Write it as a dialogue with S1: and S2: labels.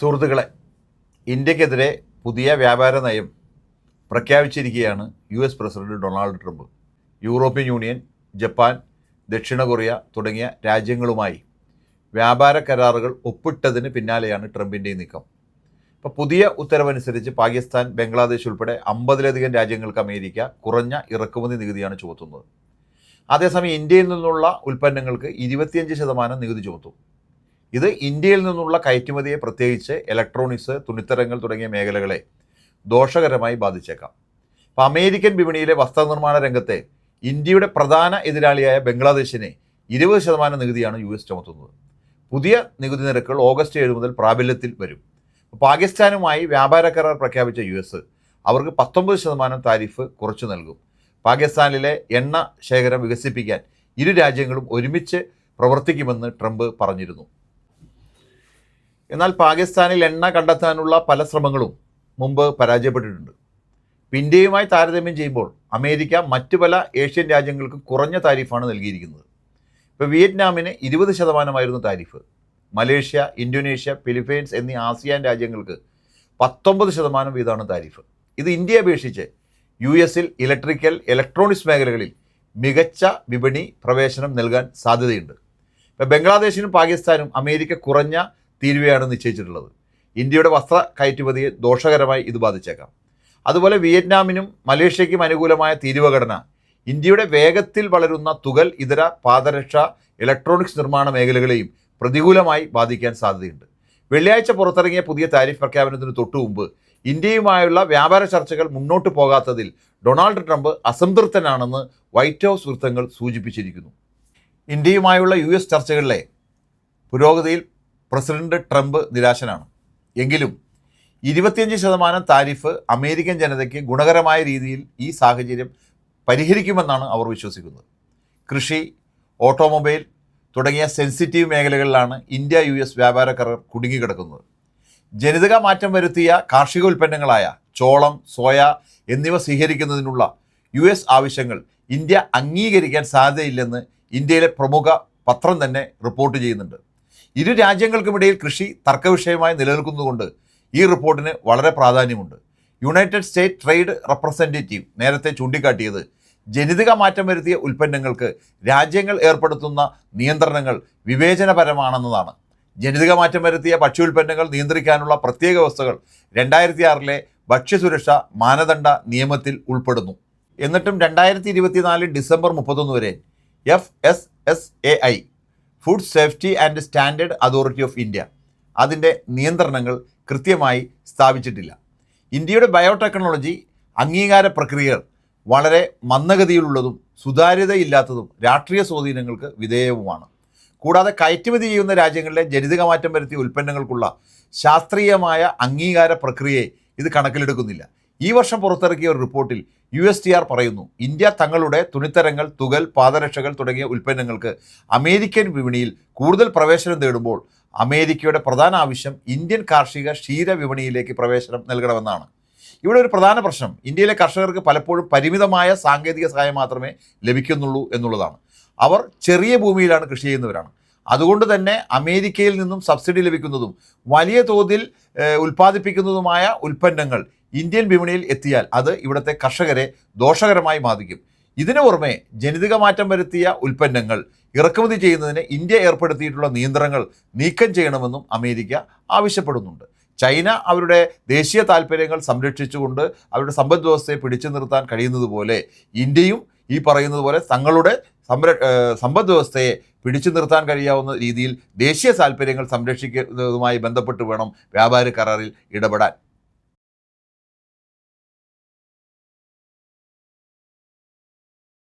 S1: സുഹൃത്തുക്കളെ ഇന്ത്യക്കെതിരെ പുതിയ വ്യാപാര നയം പ്രഖ്യാപിച്ചിരിക്കുകയാണ് U S president Donald Trump. European Union Japan ദക്ഷിണ കൊറിയ തുടങ്ങിയ രാജ്യങ്ങളുമായി വ്യാപാര കരാറുകൾ ഒപ്പിട്ടതിന് പിന്നാലെയാണ് ട്രംപിന്റെ നീക്കം. ഇപ്പോൾ പുതിയ ഉത്തരവനുസരിച്ച് പാകിസ്ഥാൻ ബംഗ്ലാദേശ് ഉൾപ്പെടെ അമ്പതിലധികം രാജ്യങ്ങൾക്ക് അമേരിക്ക കുറഞ്ഞ ഇറക്കുമതി നികുതിയാണ് ചുമത്തുന്നത്. അതേസമയം ഇന്ത്യയിൽ നിന്നുള്ള ഉൽപ്പന്നങ്ങൾക്ക് ഇരുപത്തിയഞ്ച് ശതമാനം നികുതി ചുമത്തും. ഇത് ഇന്ത്യയിൽ നിന്നുള്ള കയറ്റുമതിയെ പ്രത്യേകിച്ച് ഇലക്ട്രോണിക്സ് തുണിത്തരങ്ങൾ തുടങ്ങിയ മേഖലകളെ ദോഷകരമായി ബാധിച്ചേക്കാം. അപ്പോൾ അമേരിക്കൻ വിപണിയിലെ വസ്ത്രനിർമ്മാണ രംഗത്തെ ഇന്ത്യയുടെ പ്രധാന എതിരാളിയായ ബംഗ്ലാദേശിനെ ഇരുപത് ശതമാനം നികുതിയാണ് യു എസ് ചുമത്തുന്നത്. പുതിയ നികുതി നിരക്കുകൾ ഓഗസ്റ്റ് ഏഴ് മുതൽ പ്രാബല്യത്തിൽ വരും. പാകിസ്ഥാനുമായി വ്യാപാര കരാർ പ്രഖ്യാപിച്ച യു എസ് അവർക്ക് പത്തൊമ്പത് ശതമാനം താരിഫ് കുറച്ചു നൽകും. പാകിസ്ഥാനിലെ എണ്ണ ശേഖരം വികസിപ്പിക്കാൻ ഇരു രാജ്യങ്ങളും ഒരുമിച്ച് പ്രവർത്തിക്കുമെന്ന് ട്രംപ് പറഞ്ഞിരുന്നു. എന്നാൽ പാകിസ്ഥാനിൽ എണ്ണ കണ്ടെത്താനുള്ള പല ശ്രമങ്ങളും മുമ്പ് പരാജയപ്പെട്ടിട്ടുണ്ട്. ഇന്ത്യയുമായി താരതമ്യം ചെയ്യുമ്പോൾ അമേരിക്ക മറ്റു പല ഏഷ്യൻ രാജ്യങ്ങൾക്ക് കുറഞ്ഞ താരിഫാണ് നൽകിയിരിക്കുന്നത്. ഇപ്പോൾ വിയറ്റ്നാമിന് ഇരുപത് ശതമാനമായിരുന്നു താരിഫ്. മലേഷ്യ ഇന്തോനേഷ്യ ഫിലിപ്പൈൻസ് എന്നീ ആസിയാൻ രാജ്യങ്ങൾക്ക് പത്തൊമ്പത് ശതമാനം വീതമാണ് താരിഫ്. ഇത് ഇന്ത്യയെ അപേക്ഷിച്ച് യു എസിൽ ഇലക്ട്രിക്കൽ ഇലക്ട്രോണിക്സ് മേഖലകളിൽ മികച്ച വിപണി പ്രവേശനം നൽകാൻ സാധ്യതയുണ്ട്. ഇപ്പോൾ ബംഗ്ലാദേശിനും പാകിസ്ഥാനും അമേരിക്ക കുറഞ്ഞ തീരുവയാണ് നിശ്ചയിച്ചിട്ടുള്ളത്. ഇന്ത്യയുടെ വസ്ത്ര കയറ്റുമതിയെ ദോഷകരമായി ഇത് ബാധിച്ചേക്കാം. അതുപോലെ വിയറ്റ്നാമിനും മലേഷ്യയ്ക്കും അനുകൂലമായ തീരുവ ഘടന ഇന്ത്യയുടെ വേഗത്തിൽ വളരുന്ന തുകൽ ഇതര പാദരക്ഷ ഇലക്ട്രോണിക്സ് നിർമ്മാണ മേഖലകളെയും പ്രതികൂലമായി ബാധിക്കാൻ സാധ്യതയുണ്ട്. വെള്ളിയാഴ്ച പുറത്തിറങ്ങിയ പുതിയ താരിഫ് പ്രഖ്യാപനത്തിന് തൊട്ടു മുമ്പ് ഇന്ത്യയുമായുള്ള വ്യാപാര ചർച്ചകൾ മുന്നോട്ട് പോകാത്തതിൽ ഡൊണാൾഡ് ട്രംപ് അസംതൃപ്തനാണെന്ന് വൈറ്റ് ഹൗസ് വൃത്തങ്ങൾ സൂചിപ്പിച്ചിരിക്കുന്നു. ഇന്ത്യയുമായുള്ള യു ചർച്ചകളിലെ പുരോഗതിയിൽ പ്രസിഡന്റ് ട്രംപ് നിരാശനാണ്. എങ്കിലും ഇരുപത്തിയഞ്ച് ശതമാനം താരിഫ് അമേരിക്കൻ ജനതയ്ക്ക് ഗുണകരമായ രീതിയിൽ ഈ സാഹചര്യം പരിഹരിക്കുമെന്നാണ് അവർ വിശ്വസിക്കുന്നത്. കൃഷി ഓട്ടോമൊബൈൽ തുടങ്ങിയ സെൻസിറ്റീവ് മേഖലകളിലാണ് ഇന്ത്യ യു എസ് വ്യാപാര കരാർ കുടുങ്ങിക്കിടക്കുന്നത്. ജനിതക മാറ്റം വരുത്തിയ കാർഷിക ഉൽപ്പന്നങ്ങളായ ചോളം സോയ എന്നിവ സ്വീകരിക്കുന്നതിനുള്ള യു എസ് ആവശ്യങ്ങൾ ഇന്ത്യ അംഗീകരിക്കാൻ സാധ്യതയില്ലെന്ന് ഇന്ത്യയിലെ പ്രമുഖ പത്രം തന്നെ റിപ്പോർട്ട് ചെയ്യുന്നുണ്ട്. ഇരു രാജ്യങ്ങൾക്കുമിടയിൽ കൃഷി തർക്കവിഷയമായി നിലനിൽക്കുന്നതുകൊണ്ട് ഈ റിപ്പോർട്ടിന് വളരെ പ്രാധാന്യമുണ്ട്. യുണൈറ്റഡ് സ്റ്റേറ്റ് ട്രേഡ് റെപ്രസെന്റേറ്റീവ് നേരത്തെ ചൂണ്ടിക്കാട്ടിയത് ജനിതക മാറ്റം വരുത്തിയ ഉൽപ്പന്നങ്ങൾക്ക് രാജ്യങ്ങൾ ഏർപ്പെടുത്തുന്ന നിയന്ത്രണങ്ങൾ വിവേചനപരമാണെന്നതാണ്. ജനിതക മാറ്റം വരുത്തിയ ഭക്ഷ്യ ഉൽപ്പന്നങ്ങൾ നിയന്ത്രിക്കാനുള്ള പ്രത്യേക വ്യവസ്ഥകൾ രണ്ടായിരത്തി ആറിലെ ഭക്ഷ്യസുരക്ഷ മാനദണ്ഡ നിയമത്തിൽ ഉൾപ്പെടുന്നു. എന്നിട്ടും രണ്ടായിരത്തി ഇരുപത്തിനാല് ഡിസംബർ മുപ്പത്തൊന്ന് വരെ F S S A I food safety and standard authority of India അതിന്റെ നിയന്ത്രണങ്ങൾ കൃത്യമായി സ്ഥാപിച്ചിട്ടില്ല. ഇന്ത്യയുടെ ബയോടെക്നോളജി അംഗീകാര പ്രക്രിയകൾ വളരെ മന്ദഗതിയിലുള്ളതും സുതാര്യതയില്ലാത്തതും രാഷ്ട്രീയ സ്വാധീനങ്ങൾക്ക് വിധേയവുമാണ്. കൂടാതെ കയറ്റുമതി ചെയ്യുന്ന രാജ്യങ്ങളിലെ ജനിതക മാറ്റം വരുത്തിയ ഉൽപ്പന്നങ്ങൾക്കുള്ള ശാസ്ത്രീയമായ അംഗീകാര പ്രക്രിയയെ ഇത് കണക്കിലെടുക്കുന്നില്ല. ഈ വർഷം പുറത്തിറക്കിയ ഒരു റിപ്പോർട്ടിൽ യു എസ് ടി ആർ പറയുന്നു ഇന്ത്യ തങ്ങളുടെ തുണിത്തരങ്ങൾ തുകൽ പാദരക്ഷകൾ തുടങ്ങിയ ഉൽപ്പന്നങ്ങൾക്ക് അമേരിക്കൻ വിപണിയിൽ കൂടുതൽ പ്രവേശനം നേടുമ്പോൾ അമേരിക്കയുടെ പ്രധാന ആവശ്യം ഇന്ത്യൻ കാർഷിക ക്ഷീര വിപണിയിലേക്ക് പ്രവേശനം നൽകണമെന്നാണ്. ഇവിടെ ഒരു പ്രധാന പ്രശ്നം ഇന്ത്യയിലെ കർഷകർക്ക് പലപ്പോഴും പരിമിതമായ സാങ്കേതിക സഹായം മാത്രമേ ലഭിക്കുന്നുള്ളൂ എന്നുള്ളതാണ്. അവർ ചെറിയ ഭൂമിയിലാണ് കൃഷി ചെയ്യുന്നവരാണ്. അതുകൊണ്ട് തന്നെ അമേരിക്കയിൽ നിന്നും സബ്സിഡി ലഭിക്കുന്നതും വലിയ തോതിൽ ഉൽപ്പാദിപ്പിക്കുന്നതുമായ ഉൽപ്പന്നങ്ങൾ ഇന്ത്യൻ വിപണിയിൽ എത്തിയാൽ അത് ഇവിടുത്തെ കർഷകരെ ദോഷകരമായി ബാധിക്കും. ഇതിനു പുറമെ ജനിതക മാറ്റം വരുത്തിയ ഉൽപ്പന്നങ്ങൾ ഇറക്കുമതി ചെയ്യുന്നതിന് ഇന്ത്യ ഏർപ്പെടുത്തിയിട്ടുള്ള നിയന്ത്രണങ്ങൾ നീക്കം ചെയ്യണമെന്നും അമേരിക്ക ആവശ്യപ്പെടുന്നുണ്ട്. ചൈന അവരുടെ ദേശീയ താല്പര്യങ്ങൾ സംരക്ഷിച്ചുകൊണ്ട് അവരുടെ സമ്പദ് വ്യവസ്ഥയെ പിടിച്ചു നിർത്താൻ കഴിയുന്നതുപോലെ ഇന്ത്യയും ഈ പറയുന്നത് പോലെ തങ്ങളുടെ സംര സമ്പദ് വ്യവസ്ഥയെ പിടിച്ചു നിർത്താൻ കഴിയാവുന്ന രീതിയിൽ ദേശീയ താല്പര്യങ്ങൾ സംരക്ഷിക്കുന്നതുമായി ബന്ധപ്പെട്ട് വേണം വ്യാപാര കരാറിൽ ഇടപെടാൻ.